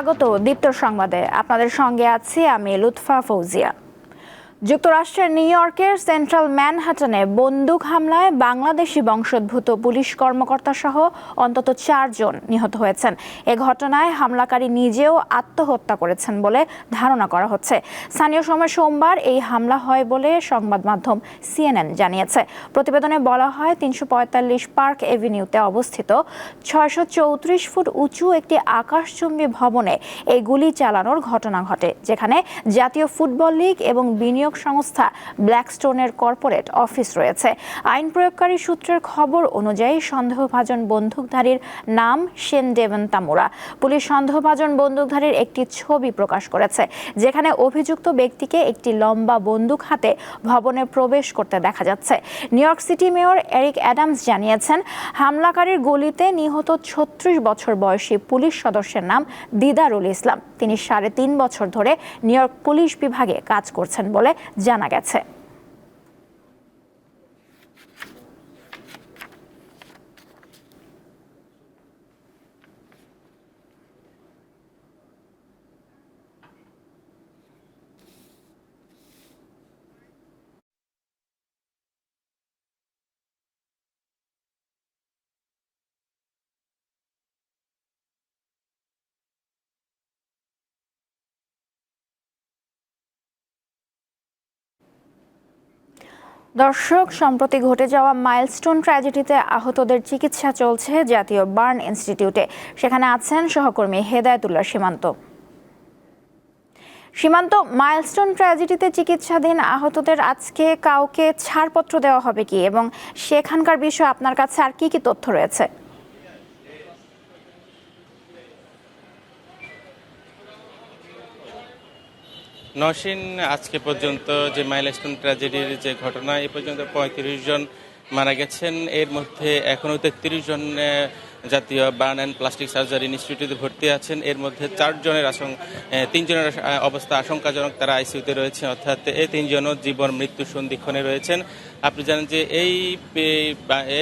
স্বাগত দীপ্ত সংবাদে। আপনাদের সঙ্গে আছি আমি লুৎফা ফৌজিয়া। যুক্তরাষ্ট্রের নিউ ইয়র্কের সেন্ট্রাল ম্যানহাটনে বন্দুক হামলায় বাংলাদেশি বংশোদ্ভূত পুলিশ কর্মকর্তা সহ অন্তত চারজন নিহত হয়েছেন। এ ঘটনায় হামলাকারী নিজেও আত্মহত্যা করেছেন বলে ধারণা করা হচ্ছে। স্থানীয় সময় সোমবার এই হামলা হয় বলে সংবাদ মাধ্যম সিএনএন জানিয়েছে। প্রতিবেদনে বলা হয়, তিনশো পঁয়তাল্লিশ পার্ক এভিনিউতে অবস্থিত ছয়শো চৌত্রিশ ফুট উঁচু একটি আকাশচুম্বী ভবনে এই গুলি চালানোর ঘটনা ঘটে, যেখানে জাতীয় ফুটবল লীগ এবং বিনিয়োগ সংস্থা ব্ল্যাকস্টোনের কর্পোরেট অফিস রয়েছে। আইন প্রয়োগকারী সূত্রের খবর অনুযায়ী সন্দেহভাজন বন্দুকধারীর নাম সেন দেবন তামুরা। পুলিশ সন্দেহভাজন বন্দুকধারীর একটি ছবি প্রকাশ করেছে, যেখানে অভিযুক্ত ব্যক্তিকে একটি লম্বা বন্দুক হাতে ভবনে প্রবেশ করতে দেখা যাচ্ছে। New York city mayor Eric Adams জানিয়েছেন, হামলাকারীর গুলিতে নিহত ছত্রিশ বছর বয়সী পুলিশ সদস্যের নাম দিদারুল ইসলাম। তিনি সাড়ে তিন বছর ধরে নিউ ইয়র্ক পুলিশ বিভাগে কাজ করছেন বলে জানা গেছে। দর্শক, সম্প্রতি ঘটে যাওয়া মাইলস্টোন ট্র্যাজেডিতে আহতদের চিকিৎসা চলছে জাতীয় বার্ন ইনস্টিটিউটে। সেখানে আছেন সহকর্মী হেদায়তুল্লাহ সীমান্ত। সীমান্ত মাইলস্টোন ট্র্যাজেডিতে চিকিৎসাধীন আহতদের আজকে কাউকে ছাড়পত্র দেওয়া হবে কি? এবং সেখানকার বিষয়ে আপনার কাছে আর কি কি তথ্য রয়েছে? নসীন আজকে পর্যন্ত যে মাইলস্টোন ট্র্যাজেডির যে ঘটনা, এ পর্যন্ত পঁয়ত্রিশ জন মারা গেছেন। এর মধ্যে এখনও তেত্রিশ জন জাতীয় বার্ন অ্যান্ড প্লাস্টিক সার্জারি ইনস্টিটিউটে ভর্তি আছেন। এর মধ্যে চারজনের আশঙ্ক তিনজনের অবস্থা আশঙ্কাজনক। তারা আইসিইউতে রয়েছে, অর্থাৎ এই তিনজনও জীবন মৃত্যু সন্ধিক্ষণে রয়েছেন। আপনি জানেন যে এই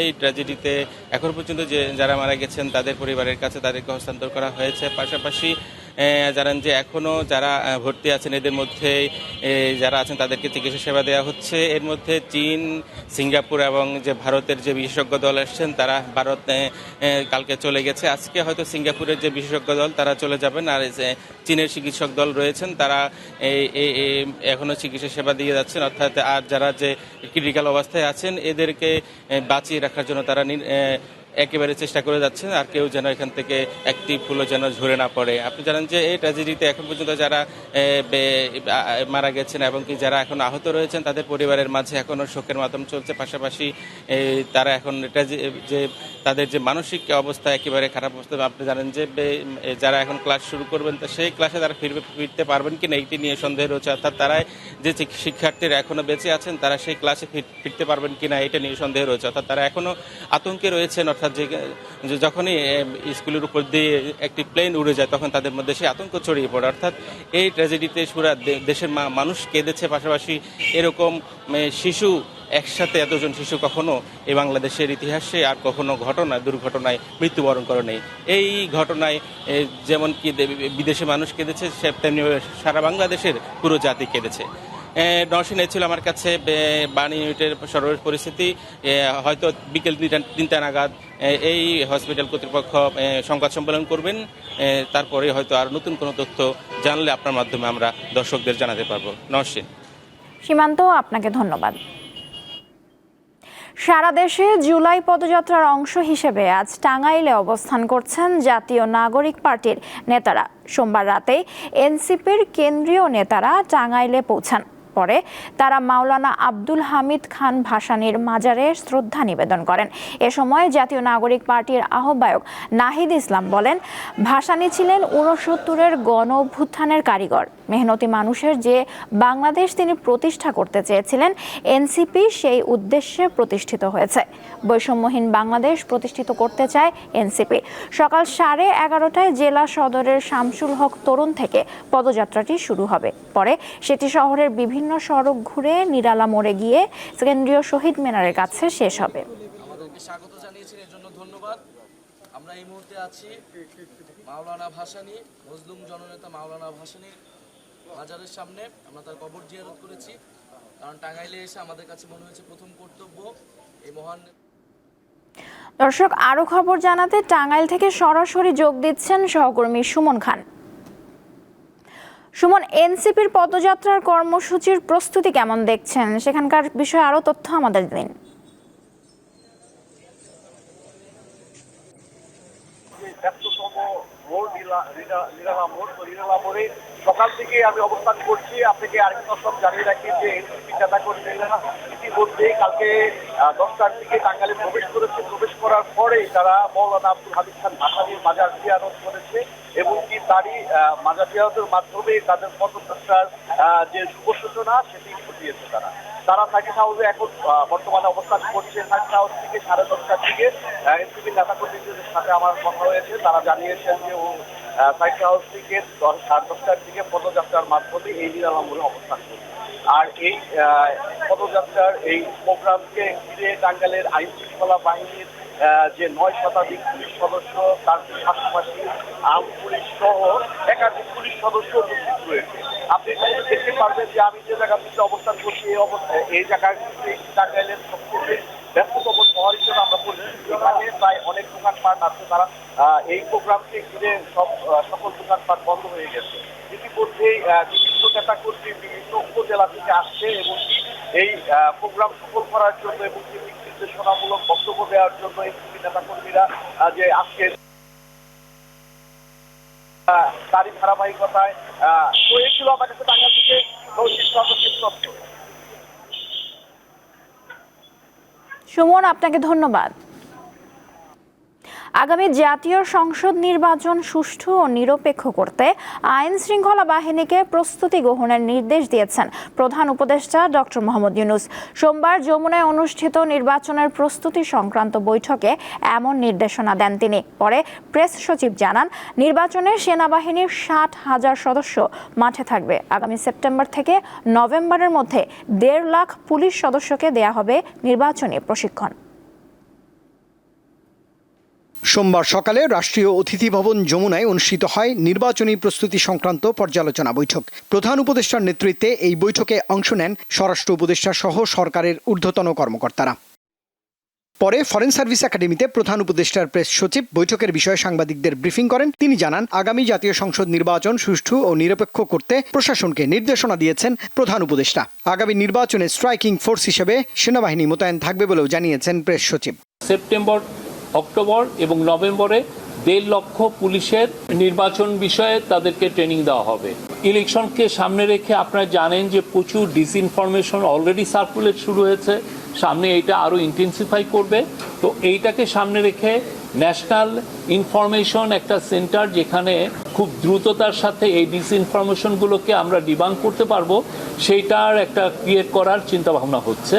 এই ট্র্যাজেডিতে এখন পর্যন্ত যে যারা মারা গেছেন, তাদের পরিবারের কাছে তাদেরকে হস্তান্তর করা হয়েছে। পাশাপাশি জানেন যে এখনও যারা ভর্তি আছেন, এদের মধ্যে যারা আছেন তাদেরকে চিকিৎসা সেবা দেওয়া হচ্ছে। এর মধ্যে চীন, সিঙ্গাপুর এবং যে ভারতের যে বিশেষজ্ঞ দল আসছেন তারা ভারত কালকে চলে গেছে। আজকে হয়তো সিঙ্গাপুরের যে বিশেষজ্ঞ দল, তারা চলে যাবেন। আর চীনের চিকিৎসক দল রয়েছেন, তারা এই চিকিৎসা সেবা দিয়ে যাচ্ছেন। অর্থাৎ, আর যারা যে ক্রিটিক্যাল অবস্থায় আছেন, এদেরকে বাঁচিয়ে রাখার জন্য তারা একেবারে চেষ্টা করে যাচ্ছেন আর কেউ যেন এখান থেকে একটি ফুলও যেন ঝরে না পড়ে। আপনি জানেন যে এই ট্র্যাজেডিতে এখন পর্যন্ত যারা মারা গেছেন এবং কি যারা এখন আহত রয়েছেন, তাদের পরিবারের মাঝে এখনও শোকের মাধ্যম চলছে। পাশাপাশি তারা এখন ট্র্যাজে- যে, তাদের যে মানসিক অবস্থা একেবারে খারাপ অবস্থা। আপনি জানেন যে যারা এখন ক্লাস শুরু করবেন, তা সেই ক্লাসে তারা ফিরবে, ফিরতে পারবেন কি না, এইটি নিয়ে সন্দেহ রয়েছে। অর্থাৎ তারা যে শিক্ষার্থীরা এখনও বেঁচে আছেন, তারা সেই ক্লাসে ফির- ফিরতে পারবেন কি না, এটা নিয়ে সন্দেহ রয়েছে। অর্থাৎ তারা এখনও আতঙ্কে রয়েছেন, অর্থাৎ যে যে যখনই স্কুলের উপর দিয়ে একটি প্লেন উড়ে যায়, তখন তাদের মধ্যে সেই আতঙ্ক ছড়িয়ে পড়ে। অর্থাৎ এই ট্র্যাজেডিতে সুরা দেশের মানুষ কেঁদেছে। পাশাপাশি এরকম শিশু, একসাথে এতজন শিশু কখনো এই বাংলাদেশের ইতিহাসে আর কখনো ঘটনা, দুর্ঘটনায় মৃত্যুবরণ করে নেই এই ঘটনায় যেমন কি বিদেশে মানুষ কেঁদেছে, সে তেমনি সারা বাংলাদেশের পুরো জাতি কেঁদেছে। নরসিং ছিল আমার কাছে বাণী ইউনিটের সর্বশেষ পরিস্থিতি হয়তো বিকেল তিনটা তিনটা নাগাদ এই হসপিটাল কর্তৃপক্ষ সংবাদ সম্মেলন করবেন তারপরে হয়তো আর নতুন কোনো তথ্য জানলে আপনার মাধ্যমে আমরা দর্শকদের জানাতে পারব। নরসিং সীমান্ত, আপনাকে ধন্যবাদ। সারা দেশে জুলাই পদযাত্রার অংশ হিসেবে আজ টাঙ্গাইলে অবস্থান করছেন জাতীয় নাগরিক পার্টির নেতারা। সোমবার রাতে এনসিপির কেন্দ্রীয় নেতারা টাঙ্গাইলে পৌঁছান। পরে তারা মাওলানা আব্দুল হামিদ খান ভাসানীর মাজারে শ্রদ্ধা নিবেদন করেন। এ সময় জাতীয় নাগরিক পার্টির আহ্বায়ক নাহিদ ইসলাম বলেন, ভাসানী ছিলেন ঊনসত্তরের গণ অভ্যুত্থানের কারিগর। মেহনতি মানুষের যে বাংলাদেশ তিনি প্রতিষ্ঠা করতে চেয়েছিলেন, এনসিপি সেই উদ্দেশ্যে প্রতিষ্ঠিত হয়েছে। বৈষম্যহীন বাংলাদেশ প্রতিষ্ঠিত করতে চায় এনসিপি। সকাল সাড়ে এগারোটায় জেলা সদরের শামসুল হক তরুণ থেকে পদযাত্রাটি শুরু হবে। পরে সেটি শহরের বিভিন্ন সড়ক ঘুরে নিরালা মোড়ে গিয়ে কেন্দ্রীয় শহীদ মিনারের কাছে শেষ হবে। আমাদেরকে স্বাগত জানিয়েছেন এর জন্য ধন্যবাদ। আমরা এই মুহূর্তে আছি মাওলানা ভাসানী মজলুম জননেতা মাওলানা ভাসানীর মাজারের সামনে। আমরা তার কবর জিয়ারত করেছি কারণ টাঙ্গাইলে এসে আমাদের কাছে মনে হয়েছে প্রথম কর্তব্য এই মহান দর্শক আরও খবর জানাতে টাঙ্গাইল থেকে সরাসরি যোগ দিচ্ছেন সহকর্মী সুমন খান। সুমন এনসিপির পদযাত্রার কর্মসূচির প্রস্তুতি কেমন দেখছেন? সেখানকার বিষয়ে আরও তথ্য আমাদের দিন ব্যস্ততম সকাল থেকে আমি অবস্থান করছি। আপনাকে আরেকটা সব জানিয়ে রাখি যে এনসিপি নেতা কর্মীরা ইতিমধ্যে কালকে দশটার দিকে টাঙ্গালে প্রবেশ করেছে। প্রবেশ করার পরেই তারা মৌলানা আব্দুল হামিদ খান ভাসানির মাজার জিয়ারত করেছে এবং কি তারই মাজার জিয়ারতের মাধ্যমে তাদের পদযাত্রার যে শুভ সূচনা, সেটি ঘটিয়েছে তারা। তারা সার্কিট হাউসে এখন বর্তমানে অবস্থান করছে। সার্কিট হাউস থেকে সাড়ে দশটার দিকে এনসিপি নেতা কর্মীদের সাথে আমার কথা হয়েছে। তারা জানিয়েছেন যে ও সার্কিট হাউস থেকে দশ, সাড়ে দশটার দিকে পদযাত্রার মাধ্যমে এই নিরালামূলে অবস্থান করবে আর এই পদযাত্রার এই প্রোগ্রামকে ঘিরে টাঙ্গালের আইন শৃঙ্খলা বাহিনীর যে নয় শতাধিক পুলিশ সদস্য, তার পাশাপাশি আম পুলিশ সহ একাধিক পুলিশ সদস্য উপস্থিত রয়েছে। আপনি দেখতে পারবেন যে আমি যে জায়গাটিতে অবস্থান করছি, এই অবস্থায় এই জায়গাটিতে টাঙ্গাইলের সবচেয়ে ব্যস্ততম শহর হিসেবে এই প্রোগ্রামকে ঘিরে সব সকল দোকানপাট বন্ধ হয়ে গেছে। ইতিমধ্যেই বিভিন্ন নেতা কর্মী বিভিন্ন উপজেলা থেকে আসছে এবং এই প্রোগ্রাম সফল করার জন্য এবং নির্দেশনামূলক বক্তব্য দেওয়ার জন্য এই নেতা কর্মীরা যে আজকে তারই ধারাবাহিকতায় তো এই ছিল আমার কাছে থেকে নৈতিক সুমন আপনাকে ধন্যবাদ। আগামী জাতীয় সংসদ নির্বাচন সুষ্ঠু ও নিরপেক্ষ করতে আইন শৃঙ্খলা বাহিনীকে প্রস্তুতি গ্রহণের নির্দেশ দিয়েছেন প্রধান উপদেষ্টা ডক্টর মোহাম্মদ ইউনুস। সোমবার যমুনায় অনুষ্ঠিত নির্বাচনের প্রস্তুতি সংক্রান্ত বৈঠকে এমন নির্দেশনা দেন তিনি। পরে প্রেস সচিব জানান, নির্বাচনে সেনাবাহিনীর ষাট হাজার সদস্য মাঠে থাকবে। আগামী সেপ্টেম্বর থেকে নভেম্বরের মধ্যে দেড় লাখ পুলিশ সদস্যকে দেয়া হবে নির্বাচনী প্রশিক্ষণ। সোমবার সকালে রাষ্ট্রীয় অতিথি ভবন যমুনায় অনুষ্ঠিত হয় নির্বাচনী প্রস্তুতি সংক্রান্ত পর্যালোচনা বৈঠক। প্রধান উপদেষ্টার নেতৃত্বে এই বৈঠকে অংশ নেন স্বরাষ্ট্র উপদেষ্টা সহ সরকারের ঊর্ধ্বতন কর্মকর্তারা। পরে ফরেন সার্ভিস একাডেমিতে প্রধান উপদেষ্টার প্রেস সচিব বৈঠকের বিষয়ে সাংবাদিকদের ব্রিফিং করেন। তিনি জানান, আগামী জাতীয় সংসদ নির্বাচন সুষ্ঠু ও নিরপেক্ষ করতে প্রশাসনকে নির্দেশনা দিয়েছেন প্রধান উপদেষ্টা। আগামী নির্বাচনে স্ট্রাইকিং ফোর্স হিসেবে সেনাবাহিনী মোতায়েন থাকবে বলেও জানিয়েছেন প্রেস সচিব। সেপ্টেম্বর অক্টোবর এবং নভেম্বরে দেড় লক্ষ পুলিশের নির্বাচন বিষয়ে তাদেরকে ট্রেনিং দেওয়া হবে। ইলেকশনকে সামনে রেখে আপনারা জানেন যে প্রচুর ডিসইনফরমেশন অলরেডি সার্কুলেট শুরু হয়েছে। সামনে এটা আরও ইন্টেন্সিফাই করবে। তো এইটাকে সামনে রেখে ন্যাশনাল ইনফরমেশন একটা সেন্টার যেখানে খুব দ্রুততার সাথে এই ডিসইনফরমেশনগুলোকে আমরা ডিবাং করতে পারব, সেইটার একটা ক্রিয়েট করার চিন্তা ভাবনা হচ্ছে।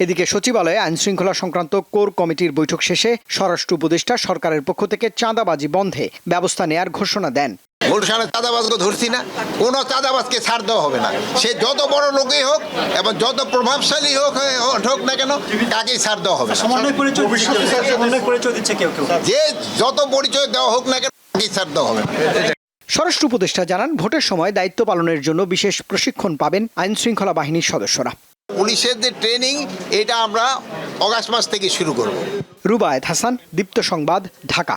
এদিকে সচিবালয়ে আইন শৃঙ্খলা সংক্রান্ত কোর কমিটির বৈঠক শেষে স্বরাষ্ট্র উপদেষ্টা সরকারের পক্ষ থেকে চাঁদাবাজি বন্ধে ব্যবস্থা নেয়ার ঘোষণা দেন। গুলশানের চাঁদাবাজকে ধরছি না কোনো চাঁদাবাজকে ছাড় দেওয়া হবে না। সে যত বড় লোকই হোক এবং যত প্রভাবশালী হোক হোক না কেন তাকেই ছাড় দেওয়া হবে সমন্বয় পরিচয় সমন্বয় পরিচয় দিচ্ছে কেউ কেউ। যে যত পরিচয় দেওয়া হোক না কেন তাকেই ছাড় দেওয়া হবে না। স্বরাষ্ট্র উপদেষ্টা জানান ভোটের সময় দায়িত্ব পালনের জন্য বিশেষ প্রশিক্ষণ পাবেন আইন শৃঙ্খলা বাহিনীর সদস্যরা। পুলিশের যে ট্রেনিং, এটা আমরা অগাস্ট মাস থেকে শুরু করব। রুবায়েত হাসান, দীপ্ত সংবাদ, ঢাকা।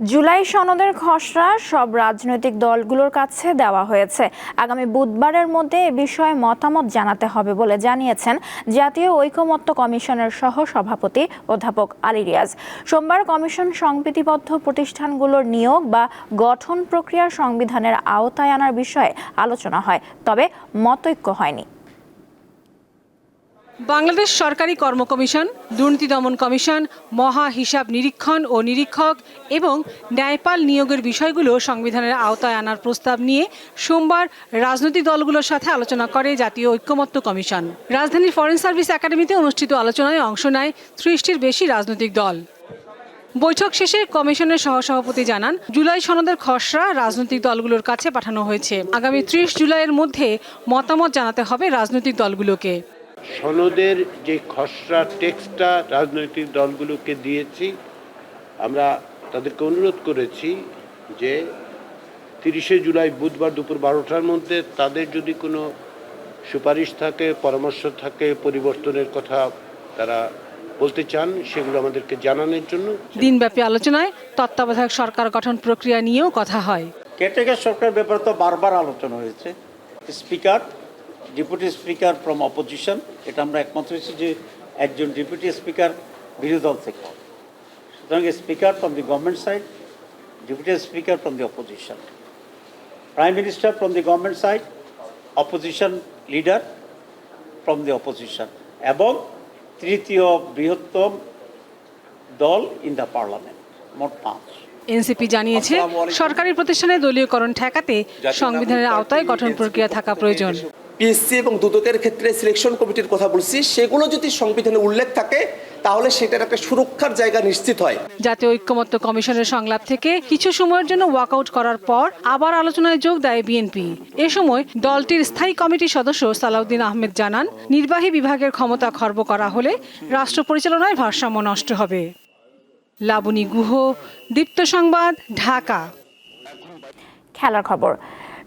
জুলাই সনদের খসড়া সব রাজনৈতিক দলগুলোর কাছে দেওয়া হয়েছে। আগামী বুধবারের মধ্যে এ বিষয়ে মতামত জানাতে হবে বলে জানিয়েছেন জাতীয় ঐকমত্য কমিশনের সহ সভাপতি অধ্যাপক আলী রিয়াজ। সোমবার কমিশন সংবিধিবদ্ধ প্রতিষ্ঠানগুলোর নিয়োগ বা গঠন প্রক্রিয়ার সংবিধানের আওতায় আনার বিষয়ে আলোচনা হয়, তবে মতৈক্য হয়নি। বাংলাদেশ সরকারি কর্ম কমিশন, দুর্নীতি দমন কমিশন, মহা হিসাব নিরীক্ষণ ও নিরীক্ষক এবং ন্যায়পাল নিয়োগের বিষয়গুলো সংবিধানের আওতায় আনার প্রস্তাব নিয়ে সোমবার রাজনৈতিক দলগুলোর সাথে আলোচনা করে জাতীয় ঐক্যমত্য কমিশন। রাজধানীর ফরেন সার্ভিস একাডেমিতে অনুষ্ঠিত আলোচনায় অংশ নেয় ত্রিশটির বেশি রাজনৈতিক দল। বৈঠক শেষে কমিশনের সহসভাপতি জানান, জুলাই সনদের খসড়া রাজনৈতিক দলগুলোর কাছে পাঠানো হয়েছে। আগামী ত্রিশ জুলাইয়ের মধ্যে মতামত জানাতে হবে রাজনৈতিক দলগুলোকে। সনদের যে খসড়া টেক্সটটা রাজনৈতিক দলগুলোকে দিয়েছি আমরা তাদেরকে অনুরোধ করেছি যে তিরিশে জুলাই বুধবার দুপুর বারোটার মধ্যে তাদের যদি কোনো সুপারিশ থাকে পরামর্শ থাকে পরিবর্তনের কথা তারা বলতে চান সেগুলো আমাদেরকে জানানোর জন্য। দিনব্যাপী আলোচনায় তত্ত্বাবধায়ক সরকার গঠন প্রক্রিয়া নিয়েও কথা হয়। কেটেকার সরকার ব্যাপারে তো বারবার আলোচনা হয়েছে। Speaker deputy speaker from opposition এটা আমরা একমাত্র হয়েছি যে একজন ডেপুটি স্পিকার বিরোধী দল থেকে। সুতরাং speaker from the government side deputy speaker from the opposition prime minister from the government side opposition leader from the opposition এবং তৃতীয় বৃহত্তম দল ইন দ্য পার্লামেন্ট মোট পাঁচ। এনসিপি জানিয়েছে সরকারি প্রতিষ্ঠানে দলীয়করণ ঠেকাতে সংবিধানের আওতায় গঠন প্রক্রিয়া থাকা প্রয়োজন। পিএসসি এবং দুদকের ক্ষেত্রে সিলেকশন কমিটির কথা বলছি সেগুলো যদি সংবিধানে উল্লেখ থাকে তাহলে সেটার একটা সুরক্ষার জায়গা নিশ্চিত হয়। জাতীয় ঐক্যমত্য কমিশনের সংলাপ থেকে কিছু সময়ের জন্য ওয়াকআউট করার পর আবার আলোচনায় যোগ দেয় বিএনপি এ সময় দলটির স্থায়ী কমিটির সদস্য সালাউদ্দিন আহমেদ জানান নির্বাহী বিভাগের ক্ষমতা খর্ব করা হলে রাষ্ট্র পরিচালনায় ভারসাম্য নষ্ট হবে। লাবণী গুহ দীপ্ত সংবাদ ঢাকা। খেলার খবর।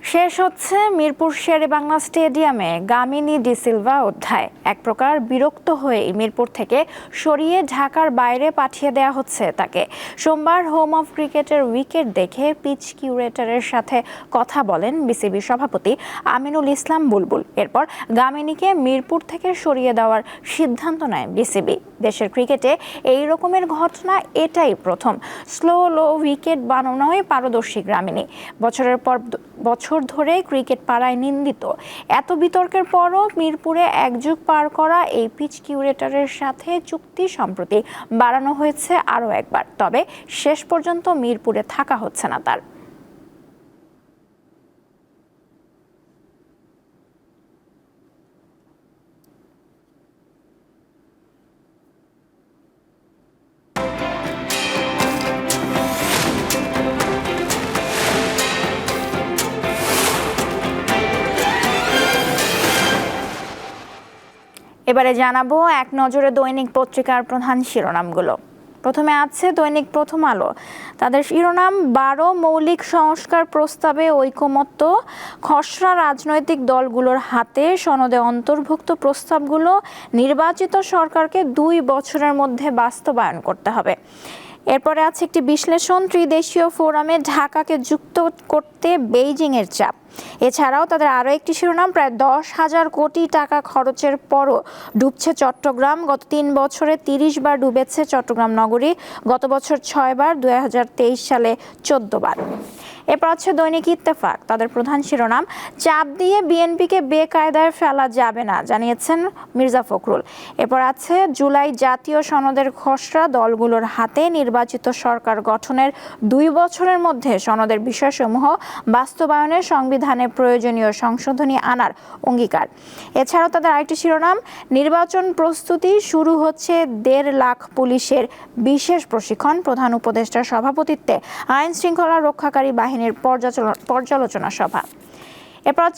শেষ হচ্ছে মিরপুর শেরে বাংলা স্টেডিয়ামে গামিনী ডিসিলভা অধ্যায়। এক প্রকার বিরক্ত হয়ে মিরপুর থেকে সরিয়ে ঢাকার বাইরে পাঠিয়ে দেওয়া হচ্ছে তাকে। সোমবার হোম অফ ক্রিকেটের উইকেট দেখে পিচ কিউরেটরের সাথে কথা বলেন বিসিবি সভাপতি আমিনুল ইসলাম বুলবুল। এরপর গামিনীকে মিরপুর থেকে সরিয়ে দেওয়ার সিদ্ধান্ত নেয় বিসিবি। দেশের ক্রিকেটে এই রকমের ঘটনা এটাই প্রথম। স্লো, লো উইকেট বানানোয় পারদর্শী গ্রামিনী বছরের পর বছর ধরে ক্রিকেট পাড়ায় নিন্দিত। এত বিতর্কের পরও মিরপুরে এক যুগ পার করা এই পিচ কিউরেটরের সাথে চুক্তি সম্প্রতি বাড়ানো হয়েছে আরও একবার। তবে শেষ পর্যন্ত মিরপুরে থাকা হচ্ছে না তার। এবারে জানাব এক নজরে দৈনিক পত্রিকার প্রধান শিরোনামগুলো। প্রথমে আছে দৈনিক প্রথম আলো। তাদের শিরোনাম, বারো মৌলিক সংস্কার প্রস্তাবে ঐকমত্য, খসড়া রাজনৈতিক দলগুলোর হাতে সনদে অন্তর্ভুক্ত প্রস্তাবগুলো নির্বাচিত সরকারকে দুই বছরের মধ্যে বাস্তবায়ন করতে হবে। এরপরে আছে একটি বিশ্লেষণ, ত্রিদেশীয় ফোরামে ঢাকাকে যুক্ত করতে বেইজিংয়ের চাপ। এছাড়াও তাদের আরও একটি শিরোনাম, প্রায় দশ হাজার কোটি টাকা খরচের পরও ডুবছে চট্টগ্রাম। গত তিন বছরে তিরিশ বার ডুবেছে চট্টগ্রাম নগরী, গত বছর ছয় বার, দুই হাজার তেইশ সালে চোদ্দ বার। এরপর আছে দৈনিক ইত্তেফাক, তাদের প্রধান শিরোনাম, চাপ দিয়ে বিএনপিকে বেকায়দায় ফেলা যাবে না, জানিয়েছেন মির্জা ফখরুল। এরপর আছে, জুলাই জাতীয় সনদের খসড়া, দলগুলোর হাতে নির্বাচিত সরকার গঠনের দুই বছরের মধ্যে সনদের বিষয়সমূহ বাস্তবায়নের সংবিধানে প্রয়োজনীয় সংশোধনী আনার অঙ্গীকার। এছাড়াও তাদের আরেকটি শিরোনাম, নির্বাচন প্রস্তুতি শুরু হচ্ছে দেড় লাখ পুলিশের বিশেষ প্রশিক্ষণ। প্রধান উপদেষ্টার সভাপতিত্বে আইন শৃঙ্খলা রক্ষাকারী বাহিনীর পর্যালোচনা সভা। এরপর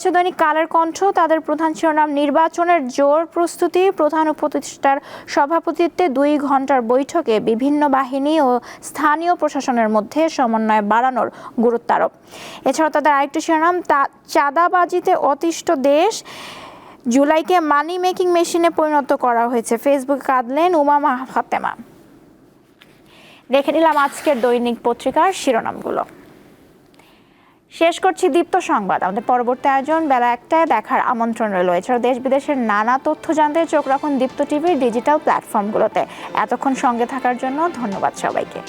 কালের কণ্ঠ, তাদের প্রধান শিরোনাম নির্বাচনের জোর প্রস্তুতি, প্রধান উপদেষ্টার সভাপতিত্বে দুই ঘণ্টার বৈঠকে বিভিন্ন বাহিনী ও স্থানীয় প্রশাসনের মধ্যে সমন্বয় বাড়ানোর গুরুত্বারোপ। এছাড়াও তাদের আরেকটি শিরোনাম, তা চাঁদাবাজিতে অতিষ্ঠ দেশ, জুলাইকে মানি মেকিং মেশিনে পরিণত করা হয়েছে। ফেসবুকে কাঁদলেন উমামা ফাতেমা। রেখে নিলাম আজকের দৈনিক পত্রিকার শিরোনামগুলো। শেষ করছি দীপ্ত সংবাদ। আমাদের পরবর্তী আয়োজন বেলা একটায় দেখার আমন্ত্রণ রইল। এছাড়াও দেশ বিদেশের নানা তথ্য জানতে চোখ রাখুন দীপ্ত টিভির ডিজিটাল প্ল্যাটফর্মগুলোতে। এতক্ষণ সঙ্গে থাকার জন্য ধন্যবাদ সবাইকে।